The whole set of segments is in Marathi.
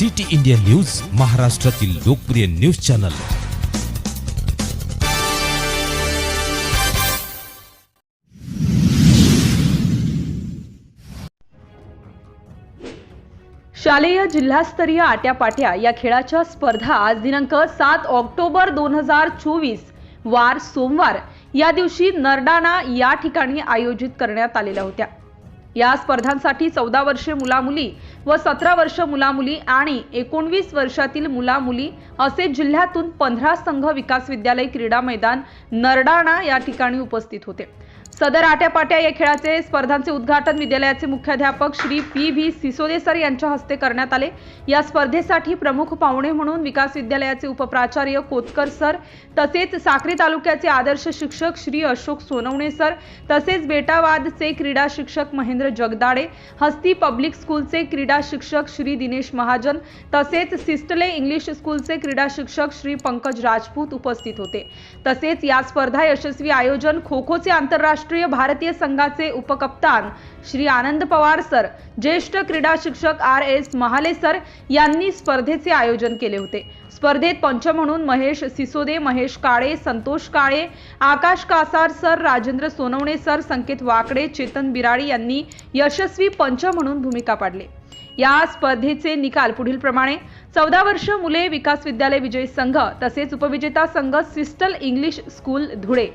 सिटी इंडिया न्यूज महाराष्ट्रातील लोकप्रिय न्यूज चॅनल. शालेय जिल्हास्तरीय आट्यापाट्या या खेळाच्या स्पर्धा आज दिनांक सात ऑक्टोबर दोन हजार चोवीस वार सोमवार या दिवशी नरडाणा या ठिकाणी आयोजित करण्यात आलेल्या होत्या. या स्पर्धांसाठी चौदा वर्षे मुलामुली व सतरा वर्ष मुलामुली आणि एकोणवीस वर्षातील मुलामुली असे जिल्ह्यातून पंधरा संघ विकास विद्यालय क्रीडा मैदान नरडाणा या ठिकाणी उपस्थित होते. सदर आट्यापाट्या या खेळाचे स्पर्धांचे उद्घाटन विद्यालयाचे मुख्याध्यापक Shri P V Sisode sir यांच्या हस्ते करण्यात आले. या स्पर्धेसाठी प्रमुख पाहुणे म्हणून विकास विद्यालयाचे उपप्राचार्य कोतकर सर तसेच साक्री तालुक्याचे आदर्श शिक्षक श्री अशोक सोनवणे सर तसेच बेटावादचे क्रीडा शिक्षक महेंद्र जगदाडे हस्ती पब्लिक स्कूलचे क्रीडा शिक्षक श्री दिनेश महाजन तसेच सिस्टले इंग्लिश स्कूलचे क्रीडा शिक्षक श्री पंकज राजपूत उपस्थित होते. तसेच या स्पर्धा यशस्वी आयोजन खो खोचे आंतरराष्ट्रीय भारतीय संघाचे उपकप्तान श्री आनंद पवार सर ज्येष्ठ क्रीडा शिक्षक आर एस महाले सर यांनी स्पर्धेचे आयोजन केले होते. स्पर्धेत पंच म्हणून महेश सिसोदे महेश काळे संतोष काळे आकाश कासार सर राजेंद्र सोनवणे सर संकेत वाकडे चेतन बिराडी यांनी यशस्वी पंच म्हणून भूमिका पाडली. या स्पर्धेचे निकाल पुढील प्रमाणे. चौदा वर्ष मुले विकास विद्यालय विजयी संघ तसेच उपविजेता संघ सिस्टल इंग्लिश स्कूल धुळे.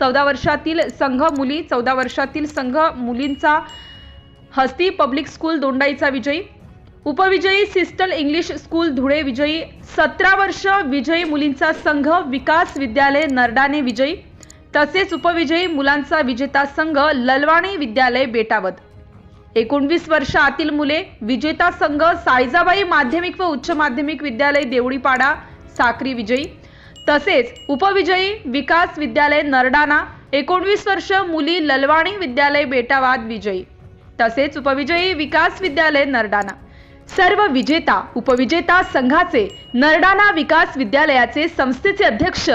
चौदा वर्षातील संघ मुली चौदा वर्षातील संघ मुलींचा हस्ती पब्लिक स्कूल दोंडाईचा विजयी. उपविजयी सिस्टल इंग्लिश स्कूल धुळे विजयी. सतरा वर्ष विजयी मुलींचा संघ विकास विद्यालय नरडाने विजयी. तसेच उपविजयी मुलांचा विजेता संघ ललवाणी विद्यालय बेटावद एकोणवीस वर्ष आतील मुले विजेता संघ सायजाबाई माध्यमिक व उच्च माध्यमिक विद्यालय देवडीपाडा साक्री विजयी. तसेच उपविजयी विकास विद्यालय नरडाना एकोणवीस वर्ष मुली ललवाणी विद्यालय बेटावाद विजयी. तसेच उपविजयी विकास विद्यालय नरडाना सर्व विजेता उपविजेता संघाचे नरडाणा विकास विद्यालयाचे संस्थेचे अध्यक्ष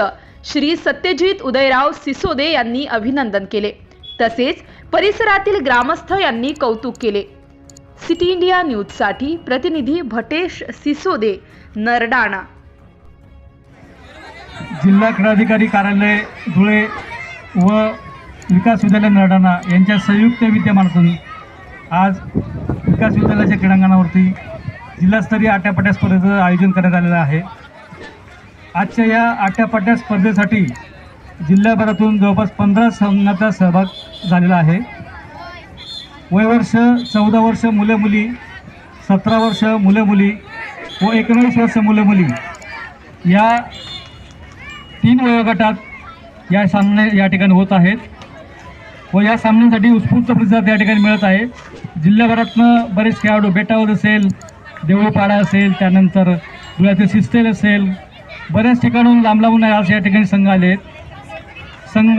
श्री सत्यजित उदयराव सिसोदे यांनी अभिनंदन केले. तसेच परिसरातील ग्रामस्थ यांनी कौतुक केले. सिटी इंडिया न्यूजसाठी प्रतिनिधी भटेश सिसोदे नरडाणा. जिल्हा क्रीडाधिकारी कार्यालय धुळे व विकास विद्यालय नरडाणा यांच्या संयुक्त विद्यमानातून आज विकास विद्यालयाच्या क्रीडांगणावरती जिल्हास्तरीय आट्यापाट्या स्पर्धेचं आयोजन करण्यात आलेलं आहे. आजच्या या आट्यापाट्या स्पर्धेसाठी जिल्ह्याभरातून जवळपास पंधरा संघाचा सहभाग झालेला आहे. वयवर्ष चौदा वर्ष मुले मुली सतरा वर्ष मुले मुली व एकोणवीस वर्ष मुले मुली या तीन वयोगटात या सामने या ठिकाणी होत आहेत. व या सामन्यांसाठी उत्स्फूर्त प्रतिसाद या ठिकाणी मिळत आहे. जिल्ह्याभरातनं बरेच खेळाडू बेटावर असेल देऊळपाडा असेल त्यानंतर धुळ्यातील सिस्टेल असेल बऱ्याच ठिकाणून लांब लांबून आज या ठिकाणी संघ आले आहेत संघ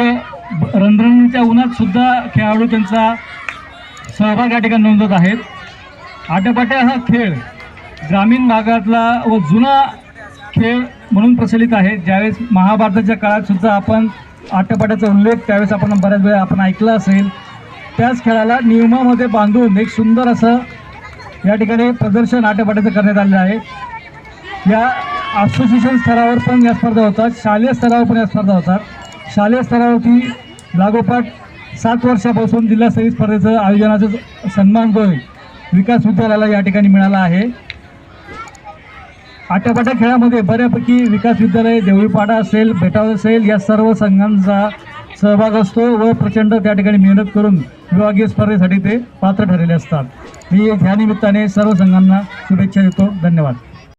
ब- रणरणीच्या उन्हात सुद्धा खेळाडू त्यांचा सहभाग या ठिकाणी नोंदवत आहेत. आट्यापाट्या हा खेळ ग्रामीण भागातला व जुना खेळ म्हणून प्रचलित आहे. ज्यावेळेस महाभारताच्या काळात सुद्धा आपण आट्यापाट्याचा उल्लेख त्यावेळेस आपण बऱ्याच वेळा आपण ऐकला असेल. त्याच खेळाला नियमामध्ये बांधून एक सुंदर असं या ठिकाणी प्रदर्शन आट्यापाट्याचं करण्यात आलेलं आहे. या असोसिएशन स्तरावर पण या स्पर्धा होतात. शालेय स्तरावर पण या स्पर्धा होतात. शालेय स्तरावरती लागोपाठ सात वर्षापासून जिल्हास्तरीय स्पर्धेचं आयोजनाचा सन्मान होईल. विकास विद्यालयाला या ठिकाणी मिळाला आहे. आट्यापाट्या खेळामध्ये बऱ्यापैकी विकास विद्यालय देवळीपाडा असेल बेटाव असेल या सर्व संघांचा सहभाग असतो व प्रचंड त्या ठिकाणी मेहनत करून विभागीय स्पर्धेसाठी ते पात्र ठरलेले असतात. मी ह्या निमित्ताने सर्व संघांना शुभेच्छा देतो. धन्यवाद.